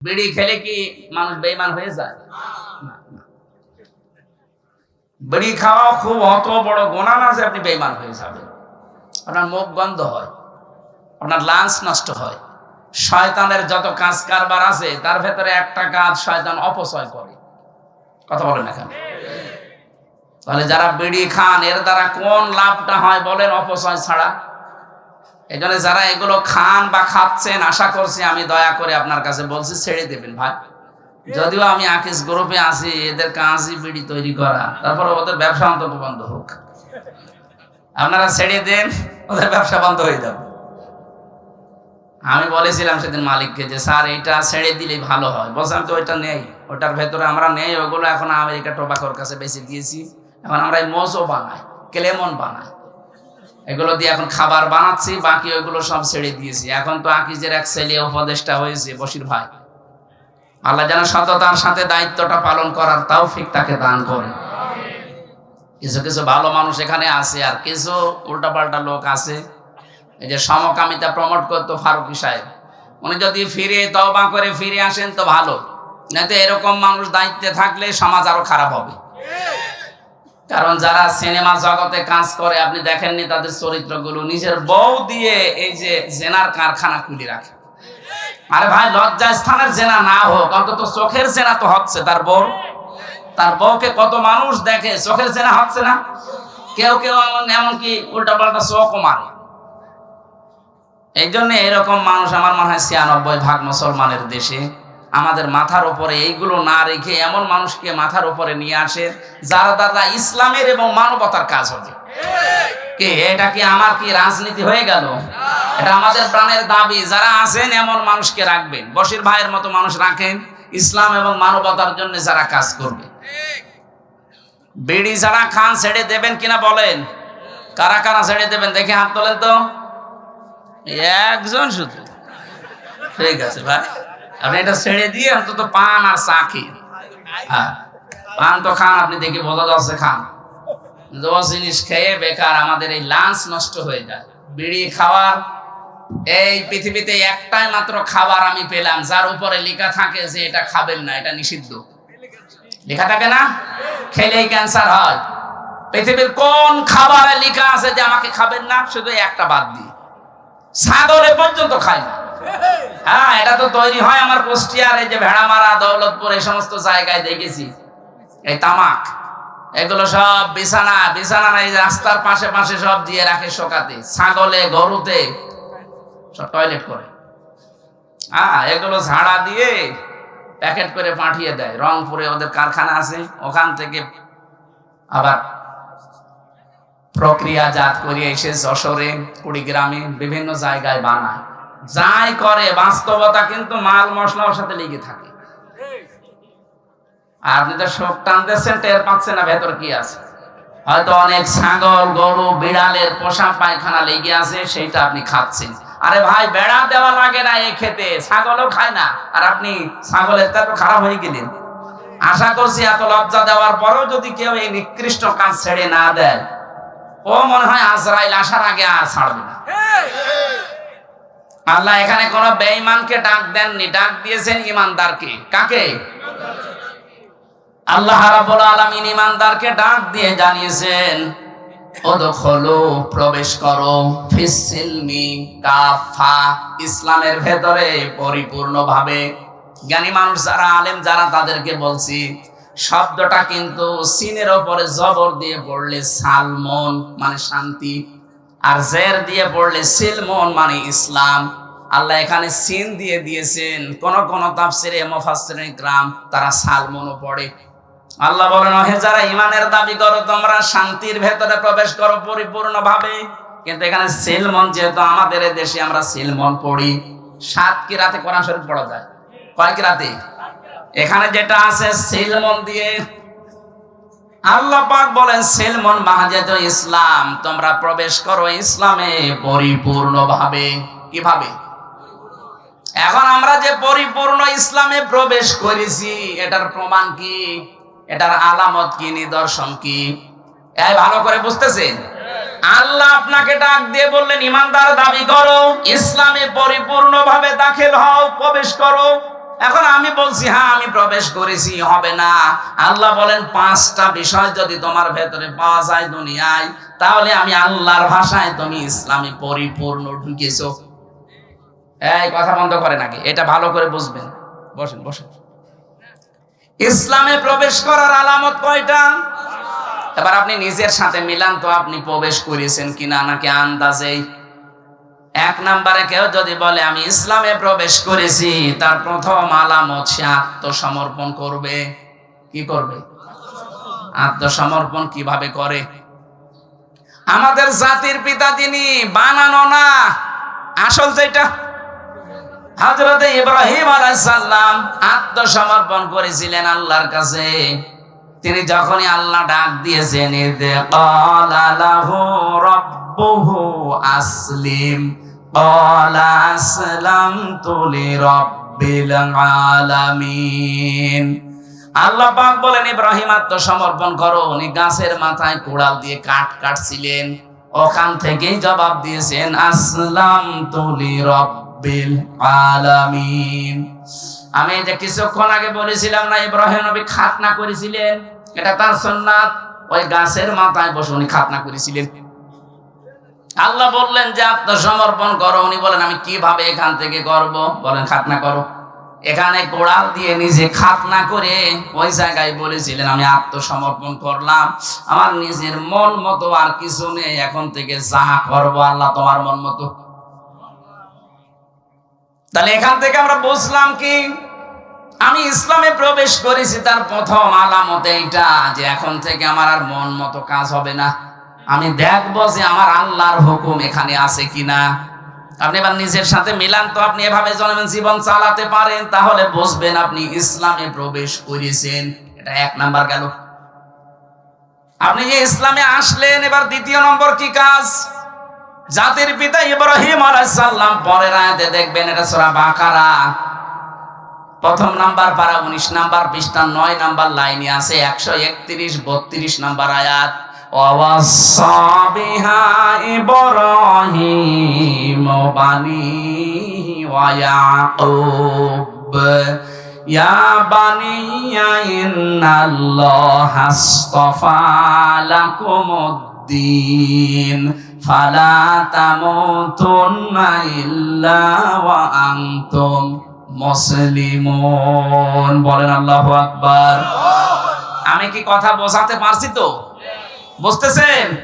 বিড়ি খেলে কি মানুষ বেইমান হয়ে যায়। বিড়ি খাওয়া খুব অত বড় গোনা না যে আপনি বেইমান হয়ে যাবেন। আপনার মুখ বন্ধ হয়, আপনার লাঞ্চ নষ্ট হয়। শয়তানের যত কাজ কারবার আছে, তার ভেতরে একটা কাজ শয়তান অপচয় করে। কথা বলেন এখানে তাহলে যারা বিড়ি খান, এর দ্বারা কোন লাভটা হয় বলেন, অপচয় ছাড়া? এই জন্য যারা এগুলো খান বা খাচ্ছেন, আশা করছি আমি দয়া করে আপনার কাছে বলছি, ছেড়ে দেবেন ভাই। যদিও আমি আকিস গ্রুপে আছি, এদের কাঁচি বিড়ি তৈরি করা, তারপর ওদের ব্যবসা অন্তত বন্ধ হোক। আপনারা ছেড়ে দেন, ওদের ব্যবসা বন্ধ হয়ে যাবে। আমি বলেছিলাম সেদিন মালিককে যে, স্যার এটা ছেড়ে দিলে ভালো হয়। বলছিলাম, তো ওইটা নেই ওটার ভেতরে আমরা নেই, ওগুলো এখন আমেরিকা টোবাকোর কাছে বেশি দিয়েছি। এখন আমরা মোজও বানাই, ক্লেমন বানাই। এগুলো দিয়ে এখন খাবার বানাচ্ছি, বাকি ওইগুলো সব ছেড়ে দিয়েছি। এখন তো আকিজের এক ছেলে উপদেষ্টা হয়েছে বসির ভাই। আল্লাহ যেন সততার সাথে দায়িত্বটা পালন করার তাও ফিক তাকে দান করে কিছু কিছু ভালো মানুষ এখানে আছে আর কিছু উল্টাপাল্টা লোক আছে। এই যে সমকামিতা প্রমোট করতো ফারুকি সাহেব। উনি যদি ফিরে, তওবা করে ফিরে আসেন তো ভালো। না তো এরকম মানুষ দায়িত্বে থাকলে সমাজ আরও খারাপ হবে। কারণ যারা সিনেমা জগতে কাজ করে, আপনি দেখেননি তাদের চরিত্রগুলো? নিজের বউ দিয়ে এই যে জেনার কারখানা খুলে রাখে। আরে ভাই লজ্জা স্থানের জেনা না হোক, অন্তত চোখের জেনা তো হচ্ছে তার বউ। তার বউকে কত মানুষ দেখে, চোখের জেনা হচ্ছে না? কেউ কেউ এমনকি উল্টা পাল্টা চোখও মারে। এই জন্য এরকম মানুষ আমার মনে হয় ছিয়ানব্বই ভাগ মুসলমানের দেশে। আমাদের মাথার উপরে এইগুলো না রেখে এমন মানুষকে মাথার উপরে নিয়ে আসে যারা দ্বারা ইসলামের এবং মানবতার কাজ হবে। কে, এটা কি আমার কি রাজনীতি হয়ে গেল? এটা আমাদের প্রাণের দাবি। যারা আছেন এমন মানুষকে রাখবেন। বসির ভাইয়ের মতো মানুষ রাখেন। ইসলাম এবং মানবতার জন্য যারা কাজ করবে। বিড়ি যারা খান, ছেড়ে দেবেন কিনা বলেন? কারা কারা ছেড়ে দেবেন? দেখে হাত তোলেন তো। একজন শুধু। ঠিক আছে, ভাই। আপনি এটা ছেড়ে দিয়ে অন্তত পান আর চা খেয়ে হ্যাঁ পান তো খান, আপনি দেখে বোঝা যাচ্ছে খান। দশ জিনিস খেয়ে বেকার, আমাদের এই লাঞ্চ নষ্ট হয়ে যায়। বিড়ি খাওয়ার, এই পৃথিবীতে একটাই মাত্র খাবার আমি পেলাম, যার উপরে লেখা থাকে যে এটা খাবেন না, এটা নিষিদ্ধ। লেখা থাকে না? খেলেই ক্যান্সার হয়। পৃথিবীর কোন খাবারে লেখা আছে যে আমাকে খাবেন না, শুধু একটা বাদ দিয়ে। ছাগলে পর্যন্ত খায় না। হ্যাঁ এটা তো তৈরি হয় আমার কুষ্টিয়ার এই যে ভেড়ামারা দৌলতপুর, এই সমস্ত জায়গায় দেখেছি। এই তামাক, এগুলো সব বিছানা বিছানা এই রাস্তার পাশে পাশে সব দিয়ে রাখে শোকাতে, ছাগলে, গরুতে, সব টয়লেট করে। হ্যাঁ এগুলো ঝাড়া দিয়ে প্যাকেট করে পাঠিয়ে দেয়। রংপুরে ওদের কারখানা আছে, ওখান থেকে আবার প্রক্রিয়াজাত করে এসে যশোরে, কুড়িগ্রামে বিভিন্ন জায়গায় বানায়। যাই করে, বাস্তবতা কিন্তু মাল মশলার সাথে লেগে থাকে। আপনি তো শোক টানতেছেন, টের পাচ্ছেন না ভেতর কি আছে। হয়তো অনেক ছাগল, গরু, বিড়ালের পোষা পায়খানা লেগে আছে, সেইটা আপনি খাচ্ছেন। আরে ভাই, বেড়া দেওয়া লাগে না এই খেতে, ছাগলও খায় না। আর আপনি ছাগলের তো খারাপ হয়ে গেলেন। আশা করছি এত লজ্জা দেওয়ার পরেও যদি কেউ এই নিকৃষ্ট কাজ ছেড়ে না দেয়, ও মনে হয় আজরাইল আসার আগে আর ছাড়বে না। আল্লাহ এখানে কোন বেঈমানকে ডাক দেননি, ডাক দিয়েছেন ইমানদারকে কাকে? আল্লাহ রাব্বুল আলামিন ইমানদারকে ডাক দিয়ে জানিয়েছেন ওদখলু প্রবেশ করো ফিসিলমি কাফা ইসলামের ভেতরে পরিপূর্ণভাবে জ্ঞানী মানুষ যারা, আলেম যারা, তাদেরকে বলছি, শব্দটা কিন্তু সিনের ওপরে জবর দিয়ে পড়লে সালমন মানে শান্তি, আর জের দিয়ে পড়লে সিলমন মানে ইসলাম। আল্লাহ এখানে সিন দিয়ে দিয়েছেন। কোন কোন তাফসিরে মুফাসসিরিন গ্রাম তারা সালমনও পড়ে। আল্লাহ বলেন হে যারা ইমানের দাবি করো, তোমরা শান্তির ভেতরে প্রবেশ করো পরিপূর্ণভাবে। কিন্তু এখানে সিলমন, যেহেতু আমাদের দেশে আমরা সিলমন পড়ি, সাত কি রাতে কোরআন শরীফ পড়া যায়? কয় কি রাতে? এখানে যেটা আছে, সিলমন দিয়ে আল্লাহ পাক বলেন, সিলমন মাহাজাত ইসলাম, তোমরা প্রবেশ করো ইসলামে পরিপূর্ণভাবে। কীভাবে? এখন আমরা যে পরিপূর্ণ ইসলামে প্রবেশ করেছি, এটার প্রমাণ কি? এটার আলামত কি, নিদর্শন কি? ভালো করে বুঝতেছেন? আল্লাহ আপনাকে ডাক দিয়ে বললেন, ইমানদার, দাবি করো, ইসলামে পরিপূর্ণভাবে দাখিল হও, প্রবেশ করো। এখন আমি বলছি হ্যাঁ আমি প্রবেশ করেছি, হবে না। আল্লাহ বলেন, পাঁচটা বিষয় যদি তোমার ভেতরে পাওয়া যায় দুনিয়ায়, তাহলে আমি আল্লাহর ভাষায় তুমি ইসলামে পরিপূর্ণ ঢুকেছো। এই কথা বন্ধ করে নাকি এটা ভালো করে বুঝবেন। বসেন বসেন। ইসলামে প্রবেশ করার আলামত কয়টা? এবার আপনি নিজের সাথে মিলান তো আপনি প্রবেশ করেছেন কিনা, নাকি আন্দাজেই? এক নম্বরে কেউ যদি বলে, আমি ইসলামে প্রবেশ করেছি, তার প্রথম আলামত সে আত্মসমর্পণ করবে। কি করবে? আত্মসমর্পণ কীভাবে করে? আমাদের জাতির পিতা তিনি বানানো না। আসল যেটা হজরত ইব্রাহিম আলাইসাল্লাম আত্মসমর্পণ করেছিলেন আল্লাহর কাছে। তিনি যখনই আল্লাহ ডাক দিয়েছেন আসলিম। লিরাব্বিল আলামিন। আল্লাহ পাক বলেন, ইব্রাহিম আত্মসমর্পণ করো। উনি গাছের মাথায় কোড়াল দিয়ে কাঠ কাটছিলেন। ওখান থেকেই জবাব দিয়েছেন আসলাম তুলি রব্বিল আলামিন। আমি যে কিছুক্ষণ আগে বলেছিলাম না, ইব্রাহিম নবী খাতনা করেছিলেন, এটা তার সুন্নাত। ওই গাছের মাথায় বসে উনি খাতনা করেছিলেন। আল্লাহ বললেন যে আত্মসমর্পণ করো। উনি বলেন, আমি কীভাবে এখান থেকে করব? বলেন, খাতনা করো। এখানে কোড়াল দিয়ে নিজে খাতনা করে ওই জায়গায় বলেছিলেন, আমি আত্মসমর্পণ করলাম। আমার নিজের মন মতো আর কিছু নেই। এখন থেকে যা করব আল্লাহ তোমার মন মতো তাহলে এখান থেকে আমরা বুঝলাম কি? আমি ইসলামে প্রবেশ করেছি, তার প্রথম আলামত এইটা যে এখন থেকে আমার আর মন মতো কাজ হবে না। আমি দেখব যে আমার আল্লাহর হুকুম এখানে আছে কিনা। আপনি এবার নিজের সাথে মিলান তো আপনি এভাবে জনগণ জীবন চালাতে পারেন, তাহলে বুঝবেন আপনি ইসলামে প্রবেশ করেছেন। এটা এক নাম্বার গেল। আপনি যে ইসলামে আসলেন, এবার দ্বিতীয় নম্বর কি কাজ? জাতির পিতা ইব্রাহিম আলাইসাল্লাম পরের আয়াতে দেখবেন এটা সূরা বাকারা। প্রথম নাম্বার পারা উনিশ নাম্বার পৃষ্ঠা নয় নাম্বার লাইনে আছে একশো একত্রিশ, বত্রিশ নাম্বার আয়াত। অবসাবিহা ইব্রাহিম বানি ফালা তামুতুন্না ইল্লা ওয়া মুসলিমুন। বলেন আল্লাহু আকবার। আমি কি কথা বোঝাতে পারছি তো? বুঝতেছেন?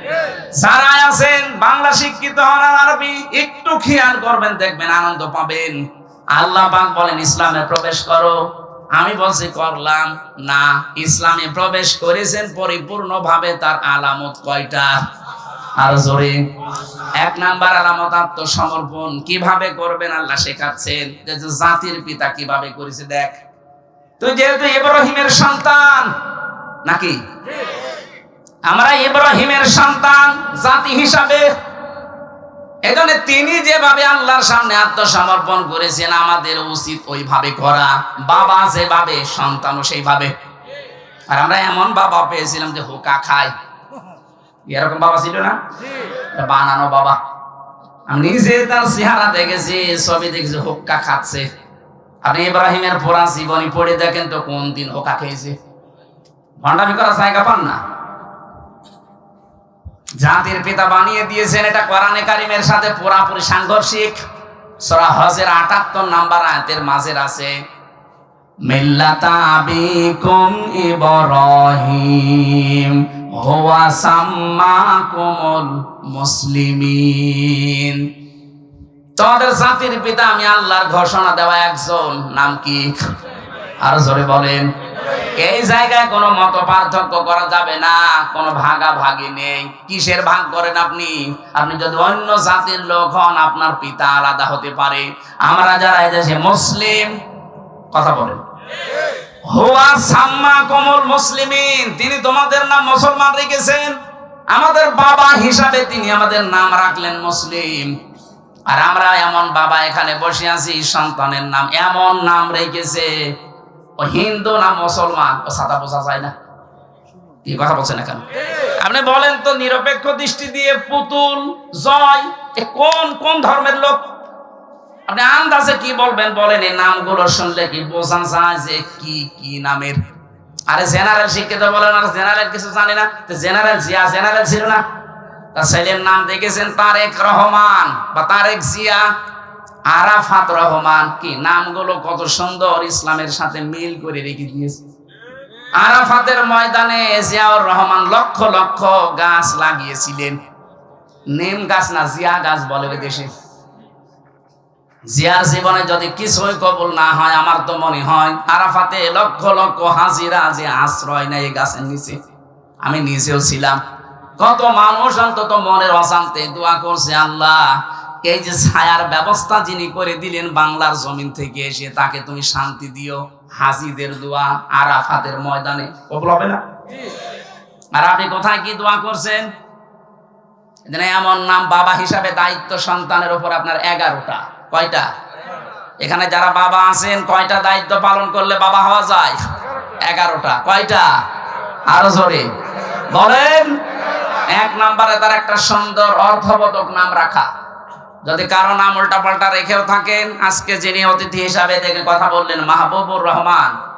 যারা আছেন, বাংলা শিক্ষিত হন আরবি, একটু খেয়াল করবেন, দেখবেন আনন্দ পাবেন। আল্লাহ বাক বলেন, ইসলামে প্রবেশ করো। আমি বলছি, করলাম। না, ইসলামে প্রবেশ করেছেন, পরিপূর্ণভাবে তার আলামত কয়টা? আর জোরে। এক নাম্বার আলামত আত্মসমর্পণ। কীভাবে করবেন আল্লাহ শেখাচ্ছেন? জাতির পিতা কীভাবে করেছে, দেখ। তুই যেহেতু ইব্রাহিমের সন্তান, নাকি? আমরা ইব্রাহিমের সন্তান, জাতি হিসাবে। এজন্য তিনি যেভাবে আল্লাহর সামনে আত্মসমর্পণ করেছেন, আমাদের উচিত ওইভাবে করা। বাবা যেভাবে, সন্তানও সেইভাবে। আর আমরা এমন বাবা পেয়েছিলাম যে হোকা খায়। এরকম বাবা ছিল না? বানানো বাবা। আমি নিজে তার চেহারা দেখেছি ছবি দেখেছি হোক্কা খাচ্ছে। আপনি ইব্রাহিমের পুরা জীবনী পড়ে দেখেন তো কোন দিন হোকা খেয়েছে। ভণ্ডামি করার জায়গা পান না। জাতির পিতা বানিয়ে দিয়েছেন এটা কোরআনে কারিমের সাথে পুরাপুরি সাংঘর্ষিক। সূরা হজের 78 নাম্বার আয়াতের মাঝের আছে মিল্লাতা আবিকুম ইব্রাহিম। হুয়া সাম্মাকুমুল মুসলিমিন। তোমাদের জাতির পিতা আমি আল্লাহর ঘোষণা দেওয়া একজন, নাম কি? আর জোরে বলেন। এই জায়গায় কোনো মত পার্থক্য করা যাবে না, কোনো ভাগা ভাগি নেই। কিসের ভাগ করেন আপনি? আপনি যদি অন্য জাতির লোক হন, আপনার পিতা আলাদা হতে পারে। আমরা যারা এদেশে মুসলিম, কথা বলেন। হুয়া সাম্মা কমল মুসলিমিন, তিনি তোমাদের নাম মুসলমান রেখেছেন। আমাদের বাবা হিসাবে তিনি আমাদের নাম রাখলেন মুসলিম। আর আমরা এমন বাবা এখানে বসে আছি, সন্তানের নাম এমন নাম রেখেছে। ও হিন্দু না মুসলমান? ও সাদা বোঝা যায় না। কি কথা বলছেন এখন? আপনি বলেন তো নিরপেক্ষ দৃষ্টি দিয়ে পুতুল, জয় কোন কোন ধর্মের লোক আপনি আন্দাজে কি বলবেন? বলেন, এই নামগুলো শুনলে কি বোঝা যায় যে কি কি নামের? আরে জেনারেল শিক্ষিত বলেন, আর জেনারেল কিছু জানি না। জেনারেল জিয়া জেনারেল ছিল না। তার ছেলের নাম দেখেছেন তারেক রহমান বা তারেক জিয়া। আরাফাত রহমান, কি নামগুলো কত সুন্দর ইসলামের সাথে মিল করে রেখে দিয়েছে। আরাফাতের ময়দানে জিয়াউর রহমান লক্ষ লক্ষ গাছ লাগিয়েছিলেন। নেম গাছ না, জিয়া গাছ বলে দেশে। জিয়ার জীবনে যদি কিছুই কবুল না হয়, আমার তো মনে হয় আরাফাতে লক্ষ লক্ষ হাজিরা যে আশ্রয় নেয় গাছের নিচে। আমি নিজেও ছিলাম। কত মানুষ অন্তত মনের অশান্তি দোয়া করছে, আল্লাহ, এই যে ছায়ার ব্যবস্থা যিনি করে দিলেন বাংলার জমিন থেকে এসে তাকে তুমি শান্তি দিও। হাজিদের দোয়া আরাফাতের ময়দানে কবুল হবে না? আর আপনি কোথায় কি দোয়া করছেন? এমন নাম বাবা হিসাবে দায়িত্ব সন্তানের উপর আপনার এগারোটা। কয়টা? এখানে যারা বাবা আছেন, কয়টা দায়িত্ব পালন করলে বাবা হওয়া যায়? এগারোটা। কয়টা? আরও জোরে। বলেন, এক নাম্বারে তার একটা সুন্দর অর্থবোধক নাম রাখা। যদি কারও নাম উল্টা পাল্টা রেখেও থাকেন, আজকে যিনি অতিথি হিসাবে দেখে কথা বললেন, মাহবুবুর রহমান।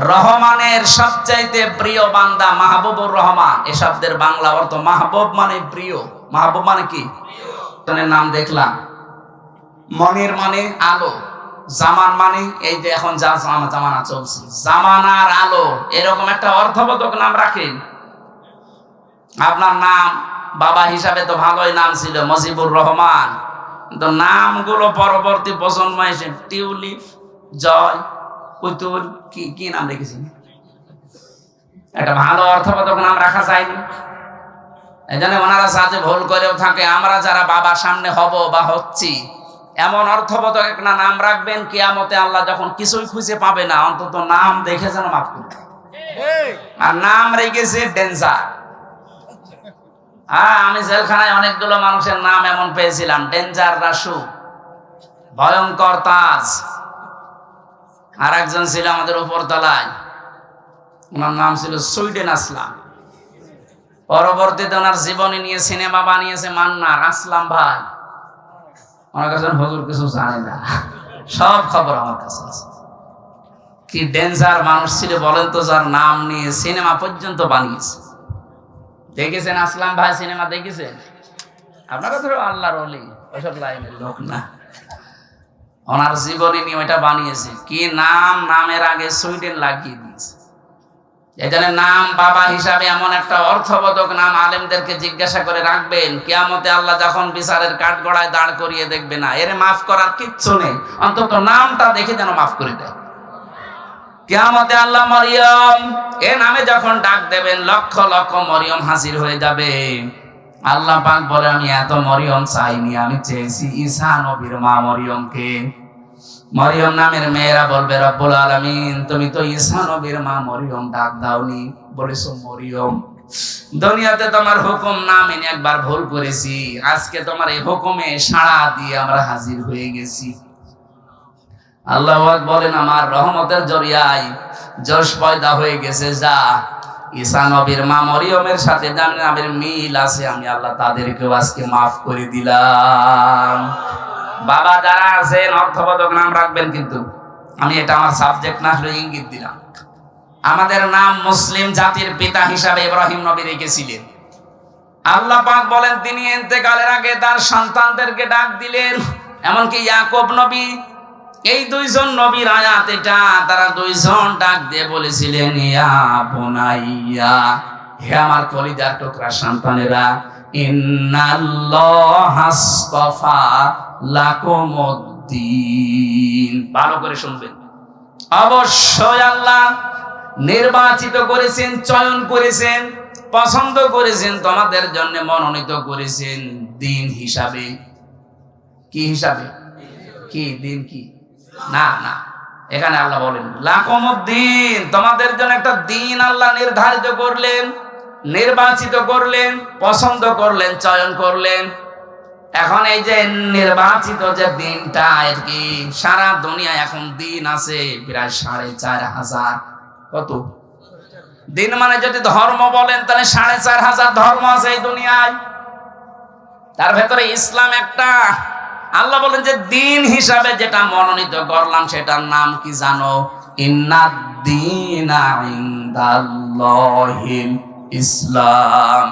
রহমানের সবচাইতে প্রিয় বান্দা মাহবুবুর রহমান। এ শব্দের বাংলা অর্থ মাহবুব মানে প্রিয়। মাহবুব মানে কি? নাম দেখলাম। মনির মানে আলো। জামান মানে এই যে এখন যা জামা- জামানা চলছে। জামানার আলো, এরকম একটা অর্থবোধক নাম রাখেন আপনার নাম, বাবা হিসাবে তো ভালোই নাম ছিল, মজিবুর রহমান। কিন্তু নামগুলো পরবর্তী প্রজন্ম এসে টিউলিপ, জয়, পুতুল, কি কি নাম রেখেছেন? একটা ভালো অর্থবোধক নাম রাখা যায়নি এই জন্য ওনারা সাথে ভুল করেও থাকে, আমরা যারা বাবার সামনে হব বা হচ্ছি এমন অর্থবোধক একটা নাম রাখবেন, কিয়ামতে আল্লাহ যখন কিছুই খুঁজে পাবে না, অন্তত নাম দেখে যেন মাফ করবে আর নাম রেখেছে ডেঞ্জার হ্যাঁ আমি জেলখানায় অনেকগুলো মানুষের নাম এমন পেয়েছিলাম ডেঞ্জার রাসু ভয়ঙ্কর তাজ। আর একজন ছিল আমাদের উপর তলায় ওনার নাম ছিল সুইডেন আসলাম। পরবর্তীতে ওনার জীবনী নিয়ে সিনেমা বানিয়েছে মান্নার, আসলাম ভাই। ওনার কাছে হুজুর কিছু জানে না। সব খবর আমার কাছে আছে। কি ডেঞ্জার মানুষ ছিল বলেন তো, যার নাম নিয়ে সিনেমা পর্যন্ত বানিয়েছে। দেখেছেন আসলাম ভাই সিনেমা দেখেছেন? আপনারা ধরো আল্লাহর অলি ওইসব লাইনের লোক না। ওনার জীবনী নিয়ে ওইটা বানিয়েছে। কি নাম, নামের আগে সুইডেন লাগিয়ে দিয়েছে। এখানে নাম বাবা হিসাবে এমন একটা অর্থবোধক নাম আলেমদেরকে জিজ্ঞাসা করে রাখবেন, কিয়ামতে আল্লাহ যখন বিচারের কাঠগড়ায় দাঁড় করিয়ে দেখবে না, এর মাফ করার কিচ্ছু নেই, অন্তত নামটা দেখে যেন মাফ করে দেয়। কেয়ামতে আল্লাহ মরিয়ম, এ নামে যখন ডাক দেবেন, লক্ষ লক্ষ মরিয়ম হাজির হয়ে যাবে। আল্লাহ পাক বলে, আমি এত মরিয়ম চাইনি, আমি চেয়েছি ঈসা নবীর মা মরিয়মকে। মরিয়ম নামের মেয়েরা বলবে, রব্বুল আলামিন, তুমি তো ঈসা নবীর মা, মরিয়ম, ডাক দাওনি। বলেছ, মরিয়ম, দুনিয়াতে তোমার হুকুম না মেনে একবার ভুল করেছি। আজকে তোমার এই হুকুমে সাড়া দিয়ে আমরা হাজির হয়ে গেছি। আল্লাহ বলেন, আমার রহমতের জরিয়ায় যশ পয়দা হয়ে গেছে, যা ঈসা নবীর মা, মরিয়মের সাথে জানেন নামের মিল আছে, আমি আল্লাহ তাদেরকেও আজকে মাফ করে দিলাম। বাবা যারা আছেন, অর্থবোধক নাম রাখবেন কিন্তু। আমি এটা আমার সাবজেক্ট না ইঙ্গিত দিলাম। আমাদের নাম মুসলিম জাতির পিতা হিসাবে ইব্রাহিম নবী রেখেছিলেন। আল্লাহ পাক বলেন, তিনি এতেকালের আগে তার সন্তানদেরকে ডাক দিলেন। এমনকি ইয়াকুব নবী, এই দুইজন নবীর আয়াত এটা, তারা দুইজন ডাক দিয়ে বলেছিলেন, ইয়া বুনাইয়া, হে আমার কলিজার টুকরা সন্তানেরা, ইন্নাল্লাহ ইন্নাল্লাহাসতাফা লাকুমুদ্দিন। ভালো করে শুনবেন। অবশ্যই আল্লাহ নির্বাচিত করেছেন, চয়ন করেছেন, পছন্দ করেছেন, তোমাদের জন্য মনোনীত করেছেন দিন হিসাবে। কি হিসাবে? কি? দিন কি? না না। এখানে আল্লাহ বলেন, লাকমুদ্দিন, তোমাদের জন্য একটা দিন আল্লাহ নির্ধারিত করলেন, নির্বাচিত করলেন, পছন্দ করলেন, চয়ন করলেন। এখন এই যে নির্বাচিত যে দিনটা আর কি সারা দুনিয়া এখন দিন আছে, প্রায় সাড়ে চার হাজার। কত? দিন মানে যদি ধর্ম বলেন, তাহলে সাড়ে চার হাজার ধর্ম আছে এই দুনিয়ায়। তার ভেতরে ইসলাম একটা। আল্লাহ বলেন যে দিন হিসাবে যেটা মনোনীত করলাম, সেটার নাম কি জানো? ইন্নাদ্দিনা ইনদাল্লাহিল ইসলাম।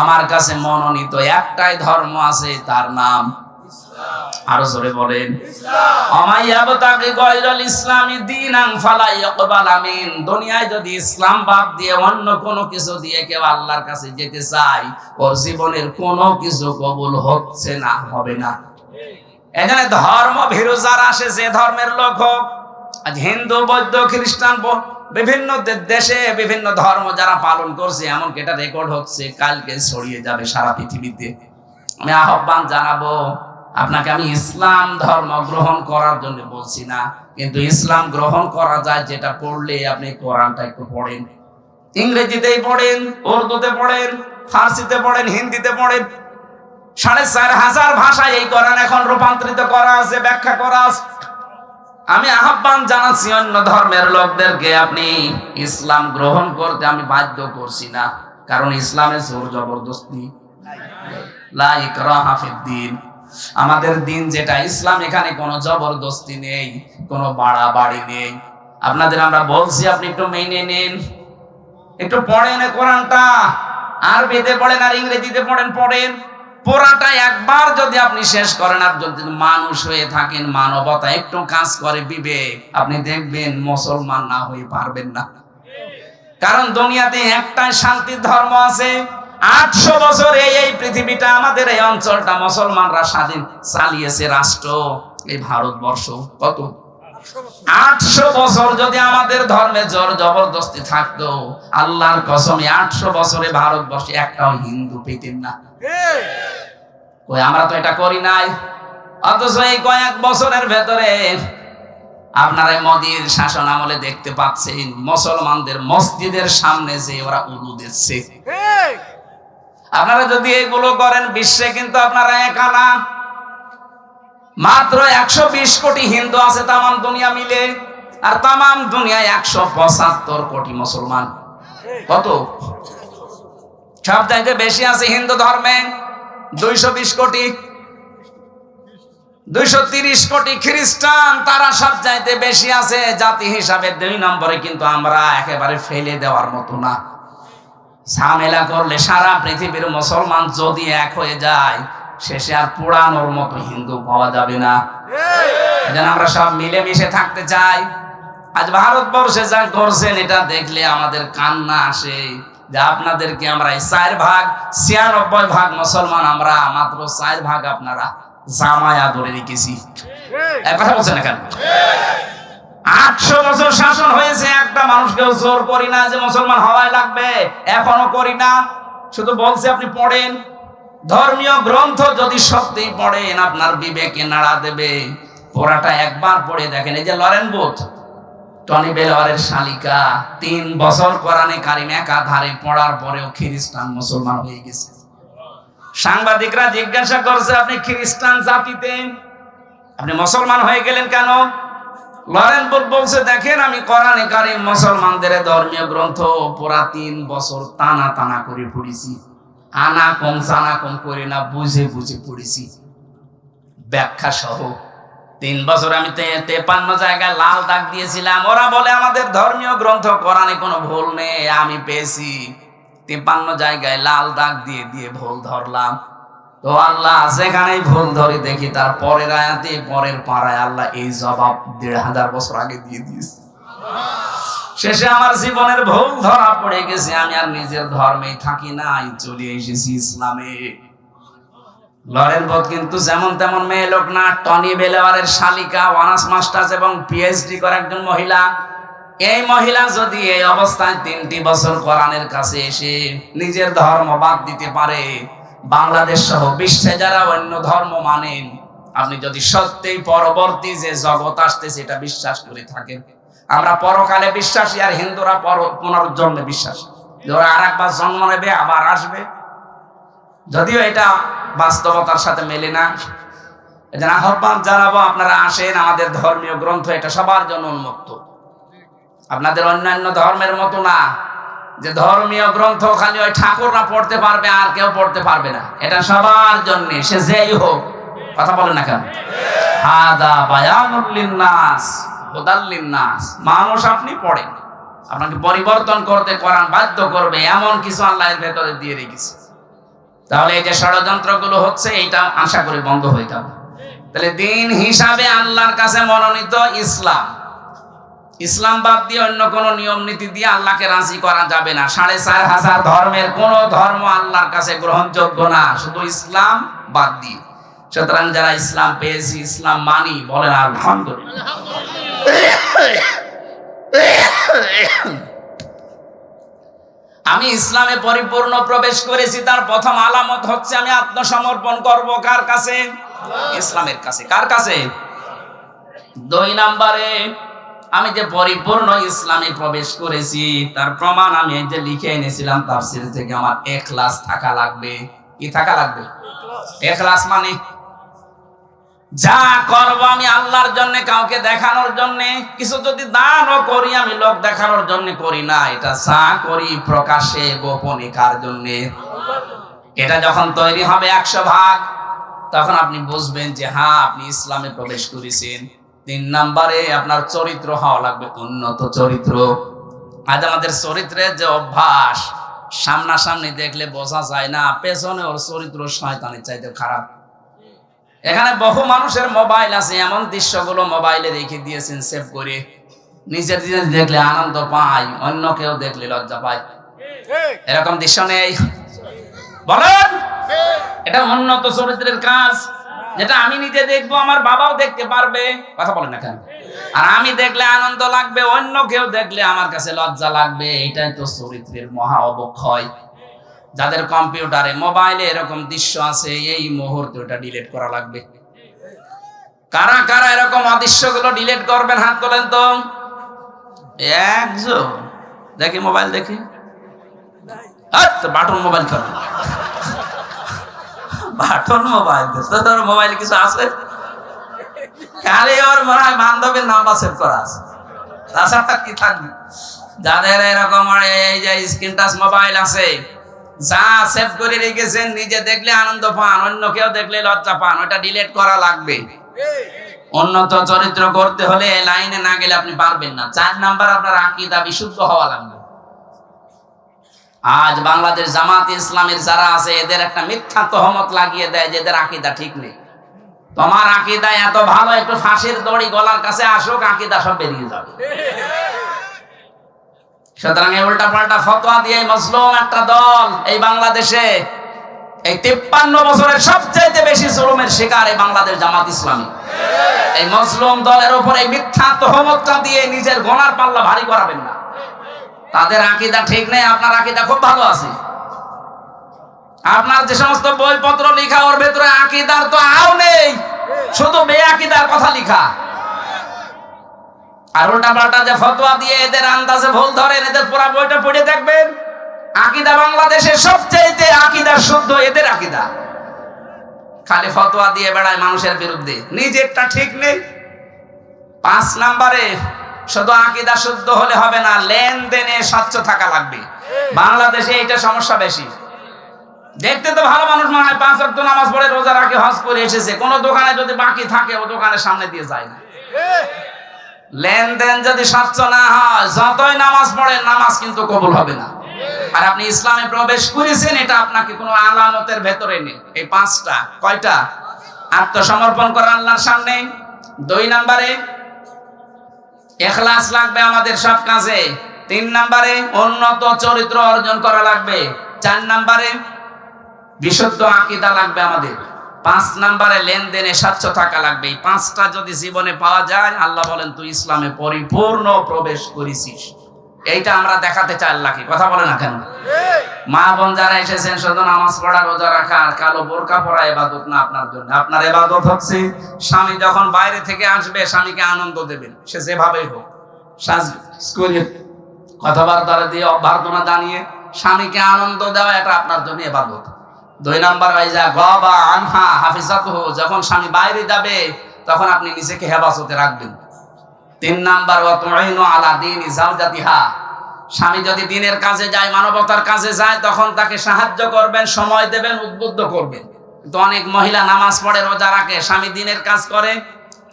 আমার কাছে মনোনীত একটাই ধর্ম আছে তার নাম আরও জোরে বলেন। দুনিয়ায় যদি ইসলাম বাদ দিয়ে অন্য কোনো কিছু দিয়ে কেউ আল্লাহর কাছে যেতে চায় ওর জীবনের কোনো কিছু কবুল হচ্ছে না হবে না। এখানে ধর্ম ভিরুজার আসে যে ধর্মের লোক হোক আজ হিন্দু বৌদ্ধ খ্রিস্টান বিভিন্ন দেশে বিভিন্ন ধর্ম যারা পালন করছে, এমনকি এটা রেকর্ড হচ্ছে, কালকে ছড়িয়ে যাবে সারা পৃথিবীতে। আমি আহ্বান জানাব, আপনাকে আমি ইসলাম ধর্ম গ্রহণ করার জন্য বলছি না, কিন্তু ইসলাম গ্রহণ করা যায় যেটা পড়লে আপনি কোরআনটা একটু পড়েন। ইংরেজিতেই পড়েন, উর্দুতে পড়েন, ফার্সিতে পড়েন, হিন্দিতে পড়েন। সাড়ে চার হাজার ভাষায় এই কোরআন এখন রূপান্তরিত করা আছে, ব্যাখ্যা করা আছে। আমি আহ্বান জানাচ্ছি অন্য ধর্মের লোকদেরকে, আপনি ইসলাম গ্রহণ করতে আমি বাধ্য করছি না, কারণ ইসলামে জোর জবরদস্তি ফিদ্দিন। আমাদের দিন যেটা, ইসলাম এখানে কোনো জবরদস্তি নেই, কোনো বাড়াবাড়ি নেই। আপনাদের আমরা বলছি, আপনি একটু মেনে নিন। একটু পড়েন কোরআনটা। আরবিতে পড়েন আর ইংরেজিতে পড়েন পড়েন। পুরাটা একবার যদি আপনি শেষ করেন, আর যদি মানুষ হয়ে থাকেন, মানবতা একটু কাজ করে, বিবেক। আপনি দেখবেন মুসলমান না হয়ে পারবেন না। কারণ দুনিয়াতে একটাই শান্তির ধর্ম আছে, আটশো বছর এই এই পৃথিবীটা, আমাদের এই অঞ্চলটা মুসলমানরা স্বাধীন চালিয়েছে রাষ্ট্র, এই ভারতবর্ষ। কত? আটশো বছর যদি আমাদের ধর্মে জোর জবরদস্তি থাকতো, আল্লাহর কসমে আটশো বছরে ভারতবর্ষে একটাও হিন্দু পেতেন না। ওই আমরা তো এটা করি নাই। অথচ এই কয়েক বছরের ভেতরে আপনারা মোদির শাসন আমলে দেখতে পাচ্ছেন মুসলমানদের মসজিদের সামনে যে ওরা উলু দিচ্ছে। আপনারা যদি এগুলো করেন বিশ্বে কিন্তু আপনারা একা না মাত্র একশো বিশ কোটি হিন্দু আছে তামাম দুনিয়া মিলে আর তামাম দুনিয়ায় একশো পঁচাত্তর কোটি মুসলমান। কত? সব চাইতে বেশি আছে হিন্দু ধর্মে দুইশো বিশ কোটি, দুইশো তিরিশ কোটি খ্রিস্টান, তারা সব চাইতে বেশি আছে। জাতি হিসাবে দুই নম্বরে কিন্তু আমরা একেবারে ফেলে দেওয়ার মতো না। ঝামেলা করলে সারা পৃথিবীর মুসলমান যদি এক হয়ে যায়, শেষে আর পোড়ানোর মতো হিন্দু পাওয়া যাবে না। এজন্য আমরা সব মিলেমিশে থাকতে চাই। আজ ভারতবর্ষে যা করছেন, এটা দেখলে আমাদের কান্না আসে। যে আপনাদেরকে আমরা চার ভাগ, ছিয়ানব্বই ভাগ মুসলমান আমরা, মাত্র চার ভাগ আপনারা জামায়া ধরে রেখেছি। কথা বলছেন এখানে আটশো বছর শাসন হয়েছে, একটা মানুষকেও জোর করি না যে মুসলমান হওয়াই লাগবে। এখনও করি না। শুধু বলছে, আপনি পড়েন। ধর্মীয় গ্রন্থ যদি সত্যি পড়েন, আপনার বিবেকে নাড়া দেবে। পড়াটা একবার পড়ে দেখেন, এই যে লরেন বুথ টনি বেলোয়ারের শালিকা। তিন বছর কোরআনে কারিম একাধারে পড়ার পরেও খ্রিস্টান মুসলমান হয়ে গেছে। সাংবাদিকরা জিজ্ঞাসা করছে, আপনি খ্রিস্টান জাতিতে? আপনি মুসলমান হয়ে গেলেন কেন? লরেন বুথ বলছে, দেখেন, আমি কোরআনে কারিম মুসলমানদের ধর্মীয় গ্রন্থ পুরা তিন বছর টানা টানা করে পড়েছি। আনা কম জানা কম করে না, বুঝে বুঝে পড়েছি। ব্যাখ্যা সহ তিন বছর আমি তেপান্ন জায়গায় লাল দাগ দিয়েছিলাম। ওরা বলে, আমাদের ধর্মীয় গ্রন্থ, কোরআনে কোনো ভুল নেই, আমি পেয়েছি। তেপান্ন জায়গায় লাল দাগ দিয়ে দিয়ে ভুল ধরলাম। তো আল্লাহ যেখানেই ভুল ধরি, দেখি তার পরের আয়াতে, পরের পাড়ায় আল্লাহ এই জবাব দেড় হাজার বছর আগে দিয়ে দিয়েছে। শেষে আমার জীবনের ভুল ধরা পড়ে গেছে, আমি আর নিজের ধর্মেই থাকি নাই, চলে এসেছি ইসলামে। লরেন বোধ কিন্তু যেমন তেমন মেয়ে লোক না, টনি বেলেওয়ারের শালিকা অনার্স মাস্টার্স এবং পিএইচডি করা একজন মহিলা। এই মহিলা যদি এই অবস্থায় তিনটি বছর কোরআনের কাছে এসে নিজের ধর্ম বাদ দিতে পারে, বাংলাদেশ সহ বিশ্বে যারা অন্য ধর্ম মানেন আপনি যদি সত্যিই পরবর্তী যে জগৎ আসতেছে এটা বিশ্বাস করে থাকেন। আমরা পরকালে বিশ্বাসী আর হিন্দুরা পর পুনর্জন্মে বিশ্বাসী। ওরা আর একবার জন্ম নেবে, আবার আসবে। যদিও এটা বাস্তবতার সাথে মেলে না। এজন্য আহ্বান জানাব, আপনারা আসেন, আমাদের ধর্মীয় গ্রন্থ এটা সবার জন্য উন্মুক্ত। আপনাদের অন্যান্য ধর্মের মতো না, যে ধর্মীয় গ্রন্থ খালি ওই ঠাকুররা পড়তে পারবে, আর কেউ পড়তে পারবে না। এটা সবার জন্য, সে যেই হোক। কথা বলেন না কেন? হাদা বায়ানুল লিন্নাস, হুদাল লিন্নাস। মানুষ আপনি পড়েন। আপনাকে পরিবর্তন করতে কোরআন বাধ্য করবে, এমন কিছু আল্লাহর ভেতরে দিয়ে রেখেছে। তাহলে এই যে ষড়যন্ত্রগুলো হচ্ছে, এইটা আশা করি বন্ধ হয়ে যাবে। তাহলে দিন হিসাবে আল্লাহর কাছে মনোনীত ইসলাম। ইসলাম বাদ দিয়ে অন্য কোন নিয়ম নীতি দিয়ে আল্লাহকে রাজি করা যাবে না। সাড়ে চার হাজার ধর্মের কোন ধর্ম আল্লাহর কাছে গ্রহণযোগ্য না, শুধু ইসলাম বাদ দিয়ে। সুতরাং যারা ইসলাম পেয়েছি, ইসলাম মানি, বলেন আলহামদুলিল্লাহ। আমি ইসলামে পরিপূর্ণ প্রবেশ করেছি, তার প্রথম আলামত হচ্ছে আমি আত্মসমর্পণ করব কার কাছে? ইসলামের কাছে। কার কাছে? দুই নাম্বারে, আমি যে পরিপূর্ণ ইসলামে প্রবেশ করেছি, তার প্রমাণ আমি যে লিখে এনেছিলাম, তাফসির থেকে আমার এখলাস থাকা লাগবে। কি থাকা লাগবে? এখলাস মানে? যা করব আমি আল্লাহর জন্য, কাউকে দেখানোর জন্য, কিছু যদি দানও করি আমি লোক দেখানোর জন্য করি না, এটা যা করি প্রকাশে, গোপনে, কার জন্য? এটা যখন তৈরি হবে একশো ভাগ, তখন আপনি বুঝবেন যে হ্যাঁ আপনি ইসলামে প্রবেশ করেছেন। তিন নাম্বারে আপনার চরিত্র হওয়া লাগবে উন্নত চরিত্র। আজ আমাদের চরিত্রের যে অভ্যাস, সামনাসামনি দেখলে বোঝা যায় না, পেছনে ওর চরিত্র শয়তানের চাইতে খারাপ। এখানে বহু মানুষের মোবাইল আছে, এমন দৃশ্যগুলো মোবাইলে রেখে দিয়েছেন সেভ করে। নিজের জিনিস দেখলে আনন্দ পায়, অন্য কেউ দেখলে লজ্জা পায়। এরকম দৃশ্য নেই। বলেন, এটা উন্নত চরিত্রের কাজ। যেটা আমি নিজে দেখব, আমার বাবাও দেখতে পারবে। কথা বলেন না আর আমি দেখলে আনন্দ লাগবে, অন্য কেউ দেখলে আমার কাছে লজ্জা লাগবে। এটাই তো চরিত্রের মহা অবক্ষয়। যাদের কম্পিউটারে, মোবাইলে এরকম দৃশ্য আছে, এই মুহূর্তে ওটা ডিলিট করা লাগবে। কারা কারা এরকম অদৃশ্যগুলো ডিলিট করবেন, হাত তোলেন তো। একজন। দেখি মোবাইল দেখি। বাটন মোবাইল খেলো বাটন মোবাইল তোর মোবাইল কিছু আছে? খালি ওর মনে হয় বান্ধবীর নাম্বার সেভ করা আছে। তাছাড়া কি থাকবে? যাদের এরকম এই যে স্ক্রিন টাচ মোবাইল আছে যা সেভ করে রেখেছেন, নিজে দেখলে আনন্দ পান, অন্য কেউ দেখলে লজ্জা পান, ওটা ডিলিট করা লাগবে। উন্নত চরিত্র করতে হলে লাইনে না গেলে আপনি পারবেন না। চার নাম্বার, আপনার আকিদা বিশুদ্ধ হওয়া লাগবে। আজ বাংলাদেশ জামাত ইসলামের যারা আছে, এদের একটা মিথ্যা তহমত লাগিয়ে দেয় যে এদের আকিদা ঠিক নেই। তোমার আকিদা এত ভালো, একটু ফাঁসির দড়ি গলার কাছে আসুক, আকিদা সব বেরিয়ে যাবে। সুতরাং এই উল্টা পাল্টা ফতোয়া দিয়ে মজলুম একটা দল এই বাংলাদেশে। এই তিপ্পান্ন বছরের সবচাইতে বেশি জুলুমের শিকার এই বাংলাদেশ জামাত ইসলামী। এই মজলুম দলের উপর এই মিথ্যা তহমতটা দিয়ে নিজের গোনার পাল্লা ভারী করাবেন না। তাদের আকিদা ঠিক নেই, আপনার আকিদা খুব ভালো আছে। আপনার যে সমস্ত বইপত্র লেখা, ওর ভেতরে আকিদার তো আও নেই। শুধু বে আকিদার কথা লেখা। আর উল্টা যে ফতোয়া দিয়ে এদের আন্দাজে ভুল ধরেন এদের পুরা বইটা পড়ে দেখবেন। আকিদা বাংলাদেশের সবচেয়ে আকিদা শুদ্ধ এদের আকিদা। খালি ফতোয়া দিয়ে বেড়ায় মানুষের বিরুদ্ধে। নিজেরটা ঠিক নেই। পাঁচ নাম্বারে, শুধু আকিদা শুদ্ধ হলে হবে না, লেনদেনে স্বচ্ছ থাকা লাগবে। বাংলাদেশে এইটা সমস্যা বেশি। দেখতে তো ভালো মানুষ মনে হয় পাঁচ অক্ট নামাজ পড়ে রোজা রাখে, হজ করে এসেছে। কোনো দোকানে যদি বাকি থাকে, ও দোকানের সামনে দিয়ে যায় না। লেনদেন যদি স্বচ্ছ না হয়, যতই নামাজ পড়েন, নামাজ কিন্তু কবুল হবে না। আর আপনি ইসলামে প্রবেশ করেছেন, এটা আপনাকে কোনো আলামতের ভেতরে নেই। এই পাঁচটা, কয়টা? আত্মসমর্পণ করা আল্লাহর সামনে। দুই নাম্বারে, এখলাস লাগবে আমাদের সব কাজে। তিন নাম্বারে, উন্নত চরিত্র অর্জন করা লাগবে। চার নাম্বারে, বিশুদ্ধ আকিদা লাগবে আমাদের। পাঁচ নাম্বারে লেনদেনে স্বচ্ছ থাকা লাগবে। এই পাঁচটা যদি জীবনে পাওয়া যায়, আল্লাহ বলেন, তুই ইসলামে পরিপূর্ণ প্রবেশ করেছিস। এইটা আমরা দেখাতে চাই আল্লাহকে। কথা বলে না কেন? মা বোন যারা এসেছেন শুধু নামাজ পড়া, রোজা রাখা, কালো বোরকা পড়া এবাদত না আপনার জন্য। আপনার এবাদত হচ্ছে, স্বামী যখন বাইরে থেকে আসবে, স্বামীকে আনন্দ দেবেন। সে যেভাবেই হোক সাজ করে কথাবার্তা দিয়ে অভ্যর্থনা জানিয়ে স্বামীকে আনন্দ দেওয়া, এটা আপনার জন্য এবাদত। দুই নাম্বার ওয়াইজা গবা আনহা হাফিজাত যখন স্বামী বাইরে যাবে, তখন আপনি নিজেকে হেফাজতে রাখবেন। তিন নাম্বার আলা দিনি স্বামী যদি দিনের কাজে যায়, মানবতার কাজে যায়, তখন তাকে সাহায্য করবেন, সময় দেবেন, উদ্বুদ্ধ করবেন। তো অনেক মহিলা নামাজ পড়ে, রোজা রাখে, স্বামী দিনের কাজ করে,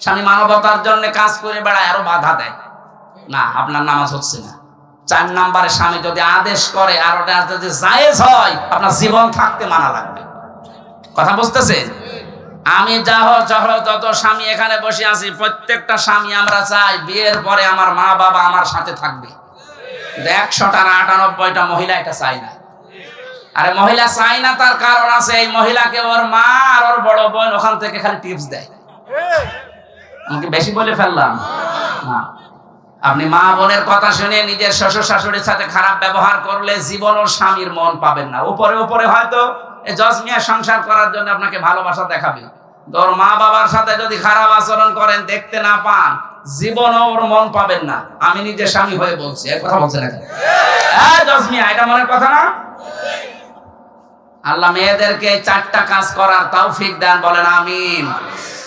স্বামী মানবতার জন্য কাজ করে বেড়ায়, আরও বাধা দেয়। না, আপনার নামাজ হচ্ছে না। চার নাম্বারে স্বামী যদি আদেশ করে আর ওটা যদি জায়েজ হয় আপনার জীবন থাকতে মানা লাগবে। কথা বুঝতেছেন আমি যাহ যাহ যত স্বামী এখানে বসে আছি প্রত্যেকটা স্বামী আমরা চাই বিয়ের পরে আমার মা বাবা আমার সাথে থাকবে। একশোটা না আটানব্বইটা মহিলা এটা চাই না। আরে মহিলা চাই না তার কারণ আছে এই মহিলাকে ওর মা আর ওর বড় বোন ওখান থেকে খালি টিপস দেয়। বেশি বলে ফেললাম? না। আপনি মা বোনের কথা শুনে নিজের শ্বশুর শাশুড়ির সাথে খারাপ ব্যবহার করলে জীবন ও স্বামীর মন পাবেন না। উপরে উপরে হয়তো জজমিয়া সংসার করার জন্য আপনাকে ভালোবাসা দেখাবে। তোর মা বাবার সাথে যদি খারাপ আচরণ করেন, দেখতে না পান, জীবন ওর মন পাবেন না। আমি নিজে স্বামী হয়ে বলছি। এক কথা বলছেন হ্যাঁ জজমিয়া এটা মনের কথা না? আল্লাহ মেয়েদেরকে চারটা কাজ করার তাও তৌফিক দেন, বলেন আমিন।